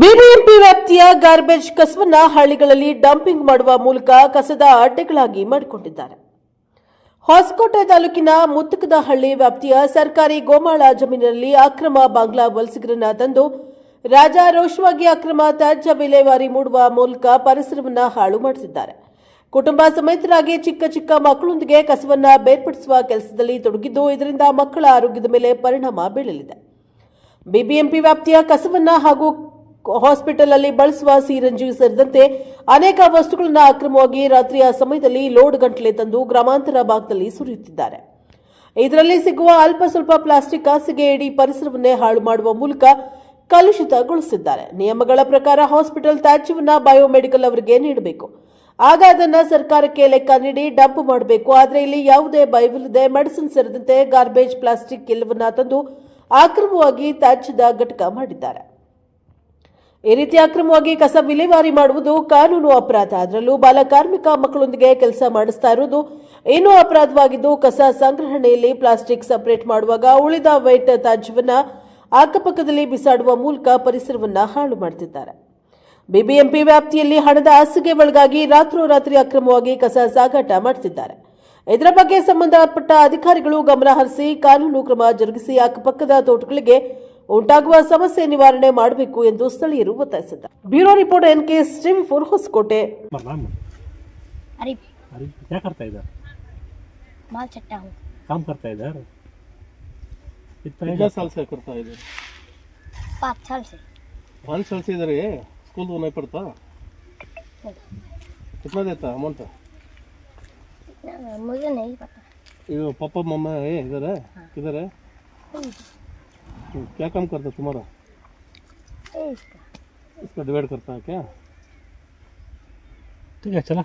BBMP ವ್ಯಾಪ್ತಿಯ garbage ಕಸವನ್ನ ಹಳ್ಳಿಗಳಲ್ಲಿ dumping ಮಾಡುವ ಮೂಲಕ ಕಸದ ಅಡ್ಡೆಗಳಾಗಿ ಮಾಡಿಕೊಂಡಿದ್ದಾರೆ. ಹೊಸಕೋಟೆ ತಾಲೂಕಿನ ಮುತ್ತಕದಹಳ್ಳಿ ವ್ಯಾಪ್ತಿಯ ಸರ್ಕಾರಿ ಗೋಮಾಳ ಜಮೀನಿನಲ್ಲಿ ಅಕ್ರಮ ಬಾಂಗ್ಲಾ ವಲಸಿಗರನ್ನ ತಂದು ರಾಜಾರೋಷವಾಗಿ ಅಕ್ರಮ ತ್ಯಾಜ್ಯ ವಿಲೇವಾರಿ ಮೂಡುವ ಮೂಲಕ ಪರಿಸರವನ್ನ ಹಾಳು ಮಾಡಿಸಿದ್ದಾರೆ. ಕುಟುಂಬ ಸಮೇತರಾಗಿ ಚಿಕ್ಕ ಚಿಕ್ಕ ಮಕ್ಕಳೊಂದಿಗೆ ಕಸವನ್ನ ಬೇರ್ಪಡಿಸುವ ಕೆಲಸದಲ್ಲಿ ತೊಡಗಿದ್ದು ಇದರಿಂದ ಮಕ್ಕಳ ಆರೋಗ್ಯದ ಮೇಲೆ ಪರಿಣಾಮ ಬೀಳಲಿದೆ. ಬಿಬಿಎಂಪಿ ವ್ಯಾಪ್ತಿಯ ಕಸವನ್ನ ಹಾಗೂ ಹಾಸ್ಪಿಟಲ್ ಅಲ್ಲಿ ಬಳಸುವ ಸಿರಂಜಿ ಸೇರಿದಂತೆ ಅನೇಕ ವಸ್ತುಗಳನ್ನು ಅಕ್ರಮವಾಗಿ ರಾತ್ರಿಯ ಸಮಯದಲ್ಲಿ ಲೋಡ್ ಗಂಟಲೆ ತಂದು ಗ್ರಾಮಾಂತರ ಭಾಗದಲ್ಲಿ ಸುರಿಯುತ್ತಿದ್ದಾರೆ. ಇದರಲ್ಲಿ ಸಿಗುವ ಅಲ್ಪ ಸ್ವಲ್ಪ ಪ್ಲಾಸ್ಟಿಕ್ ಹಾಸಿಗೆ ಇಡೀ ಪರಿಸರವನ್ನೇ ಹಾಳು ಮಾಡುವ ಮೂಲಕ ಕಲುಷಿತಗೊಳಿಸಿದ್ದಾರೆ. ನಿಯಮಗಳ ಪ್ರಕಾರ ಹಾಸ್ಪಿಟಲ್ ತ್ಯಾಜ್ಯವನ್ನ ಬಯೋಮೆಡಿಕಲ್ ಅವರಿಗೆ ನೀಡಬೇಕು. ಆಗ ಅದನ್ನು ಸರ್ಕಾರಕ್ಕೆ ಲೆಕ್ಕ ನೀಡಿ ಡಂಪ್ ಮಾಡಬೇಕು. ಆದರೆ ಇಲ್ಲಿ ಯಾವುದೇ ಬೈವಿಲ್ಲದೆ ಮೆಡಿಸಿನ್ ಸೇರಿದಂತೆ ಗಾರ್ಬೇಜ್, ಪ್ಲಾಸ್ಟಿಕ್ ಎಲ್ಲವನ್ನ ತಂದು ಅಕ್ರಮವಾಗಿ ತ್ಯಾಜ್ಯದ ಘಟಕ ಮಾಡಿದ್ದಾರೆ. ಈ ರೀತಿ ಅಕ್ರಮವಾಗಿ ಕಸ ವಿಲೇವಾರಿ ಮಾಡುವುದು ಕಾನೂನು ಅಪರಾಧ. ಅದರಲ್ಲೂ ಬಾಲ ಕಾರ್ಮಿಕ ಮಕ್ಕಳೊಂದಿಗೆ ಕೆಲಸ ಮಾಡಿಸ್ತಾ ಇರುವುದು ಇನ್ನೂ ಅಪರಾಧವಾಗಿದ್ದು ಕಸ ಸಂಗ್ರಹಣೆಯಲ್ಲಿ ಪ್ಲಾಸ್ಟಿಕ್ ಸಪರೇಟ್ ಮಾಡುವಾಗ ಉಳಿದ ವೈಟ್ ತಾಜ್ವನ್ನ ಅಕ್ಕಪಕ್ಕದಲ್ಲಿ ಬಿಸಾಡುವ ಮೂಲಕ ಪರಿಸರವನ್ನ ಹಾಳು ಮಾಡುತ್ತಿದ್ದಾರೆ ಬಿಬಿಎಂಪಿ ವ್ಯಾಪ್ತಿಯಲ್ಲಿ ಹಣದ ಹಾಸಿಗೆ ಒಳಗಾಗಿ ರಾತ್ರೋರಾತ್ರಿ ಅಕ್ರಮವಾಗಿ ಕಸ ಸಾಗಾಟ ಮಾಡುತ್ತಿದ್ದಾರೆ ಇದರ ಬಗ್ಗೆ ಸಂಬಂಧಪಟ್ಟ ಅಧಿಕಾರಿಗಳು ಗಮನ ಹರಿಸಿ ಕಾನೂನು ಕ್ರಮ ಜರುಗಿಸಿ ಅಕ್ಕಪಕ್ಕದ ತೋಟಗಳಿಗೆ ಉಂಟಾಗುವ ಸಮಸ್ಯೆ ನಿವಾರಣೆ ಮಾಡಬೇಕು ಎಂದು ಸ್ಥಳೀಯರು ಒತ್ತಾಯಿಸಿದ್ದಾರೆ bureau report N K TV four Hosakote नाम अरे अरे क्या करता है इधर माल चट्टा हूँ काम करता है इधर कितना कितना साल से करता है इधर पाँच साल से पाँच साल से इधर है स्कूल तो नहीं पढ़ता कितना देता है अमाउंट इतना मुझे नहीं पता ये पापा मम्मा है इधर है किधर है हम्म, क्या? काम करता है तुम्हारा? इसका डिवाइड करता है क्या? ठीक है चला।